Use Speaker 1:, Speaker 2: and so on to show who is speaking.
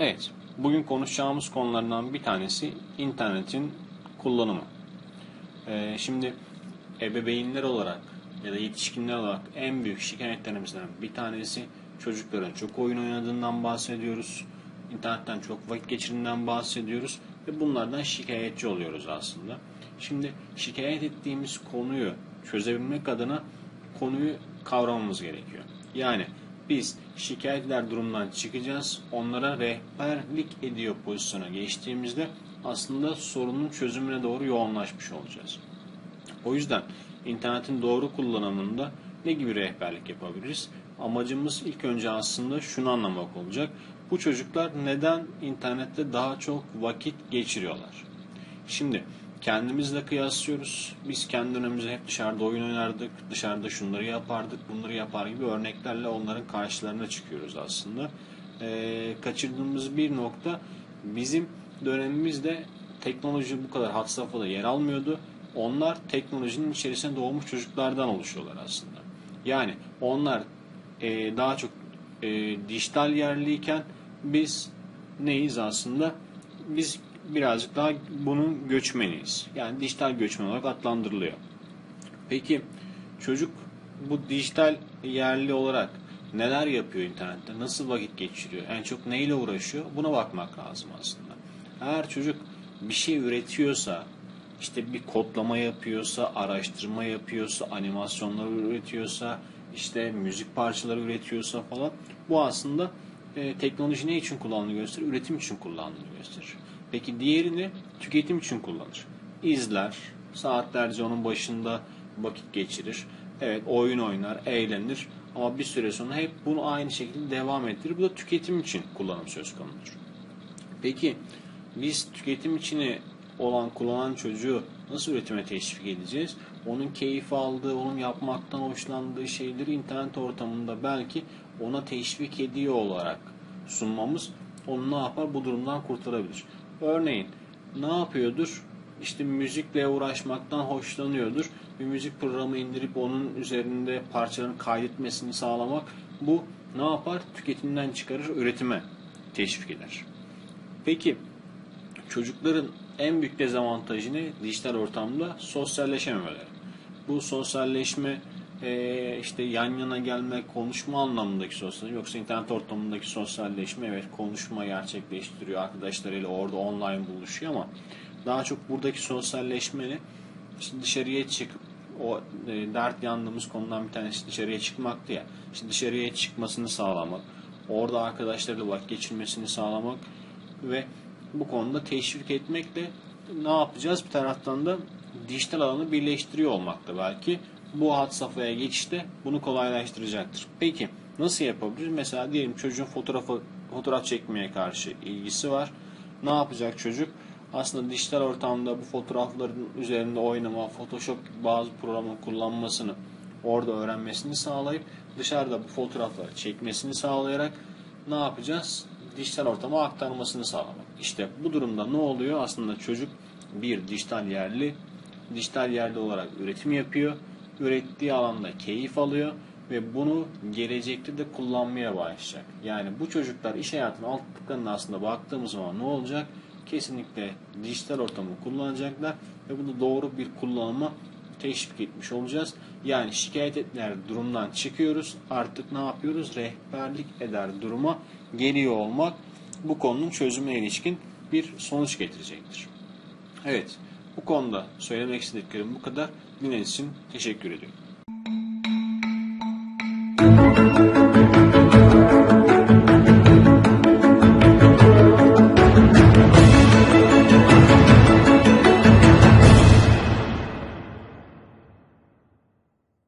Speaker 1: Evet, bugün konuşacağımız konulardan bir tanesi internetin kullanımı. Ee, şimdi ebeveynler olarak ya da yetişkinler olarak en büyük şikayetlerimizden bir tanesi çocukların çok oyun oynadığından bahsediyoruz. İnternetten çok vakit geçirdiğinden bahsediyoruz ve bunlardan şikayetçi oluyoruz aslında. Şimdi şikayet ettiğimiz konuyu çözebilmek adına konuyu kavramamız gerekiyor. Yani biz şikayetler durumdan çıkacağız. Onlara rehberlik ediyor pozisyona geçtiğimizde aslında sorunun çözümüne doğru yoğunlaşmış olacağız. O yüzden internetin doğru kullanımında ne gibi rehberlik yapabiliriz? Amacımız ilk önce aslında şunu anlamak olacak. Bu çocuklar neden internette daha çok vakit geçiriyorlar? Şimdi kendimizle kıyaslıyoruz. Biz kendi dönemimizde hep dışarıda oyun oynardık, dışarıda şunları yapardık, bunları yapar gibi örneklerle onların karşılarına çıkıyoruz aslında. Ee, kaçırdığımız bir nokta bizim dönemimizde teknoloji bu kadar had safhada yer almıyordu. Onlar teknolojinin içerisinde doğmuş çocuklardan oluşuyorlar aslında. Yani onlar e, daha çok e, dijital yerliyken biz neyiz aslında? Biz birazcık daha bunun göçmeniyiz. Yani dijital göçmen olarak adlandırılıyor. Peki çocuk bu dijital yerli olarak neler yapıyor internette? Nasıl vakit geçiriyor? En çok neyle uğraşıyor? Buna bakmak lazım aslında. Eğer çocuk bir şey üretiyorsa, işte bir kodlama yapıyorsa, araştırma yapıyorsa, animasyonlar üretiyorsa, işte müzik parçaları üretiyorsa falan bu aslında e, teknoloji ne için kullanıldığını gösterir? Üretim için kullanıldığını gösterir. Peki diğerini tüketim için kullanır. İzler, saatlerce onun başında vakit geçirir. Evet oyun oynar, eğlenir ama bir süre sonra hep bunu aynı şekilde devam ettirir. Bu da tüketim için kullanım söz konusudur. Peki biz tüketim içini olan kullanan çocuğu nasıl üretime teşvik edeceğiz? Onun keyif aldığı, onun yapmaktan hoşlandığı şeyleri internet ortamında belki ona teşvik ediyor olarak sunmamız onu ne yapar? Bu durumdan kurtarabilir. Örneğin ne yapıyordur? İşte müzikle uğraşmaktan hoşlanıyordur. Bir müzik programı indirip onun üzerinde parçaların kaydetmesini sağlamak bu ne yapar? Tüketimden çıkarır, üretime teşvik eder. Peki çocukların en büyük dezavantajı ne? Dijital ortamda sosyalleşememeleri. Bu sosyalleşme e, işte yan yana gelme, konuşma anlamındaki sosyalleşme yoksa internet ortamındaki sosyalleşme evet konuşma gerçekleştiriyor arkadaşlarıyla orada online buluşuyor ama daha çok buradaki sosyalleşmeni işte dışarıya çıkıp o e, dert yandığımız konudan bir tanesi dışarıya çıkmaktı ya. İşte dışarıya çıkmasını sağlamak, orada arkadaşlarıyla vakit geçirmesini sağlamak ve bu konuda teşvik etmekle ne yapacağız? Bir taraftan da dijital alanı birleştiriyor olmakta belki bu hat safhaya geçişte bunu kolaylaştıracaktır. Peki nasıl yapabiliriz? Mesela diyelim çocuğun fotoğrafı, fotoğraf çekmeye karşı ilgisi var. Ne yapacak çocuk? Aslında dijital ortamda bu fotoğrafların üzerinde oynama, Photoshop bazı programın kullanmasını orada öğrenmesini sağlayıp dışarıda bu fotoğrafları çekmesini sağlayarak ne yapacağız? Dijital ortama aktarmasını sağlamak. İşte bu durumda ne oluyor? Aslında çocuk bir dijital yerli, dijital yerli olarak üretim yapıyor ürettiği alanda keyif alıyor ve bunu gelecekte de kullanmaya başlayacak. Yani bu çocuklar iş hayatının altlıklarına aslında baktığımız zaman ne olacak? Kesinlikle dijital ortamı kullanacaklar ve bunu doğru bir kullanıma teşvik etmiş olacağız. Yani şikayet etler durumdan çıkıyoruz. Artık ne yapıyoruz? Rehberlik eder duruma geliyor olmak bu konunun çözümüne ilişkin bir sonuç getirecektir. Evet, bu konuda söylemek istediklerim bu kadar. Dinlediğiniz için teşekkür ediyorum.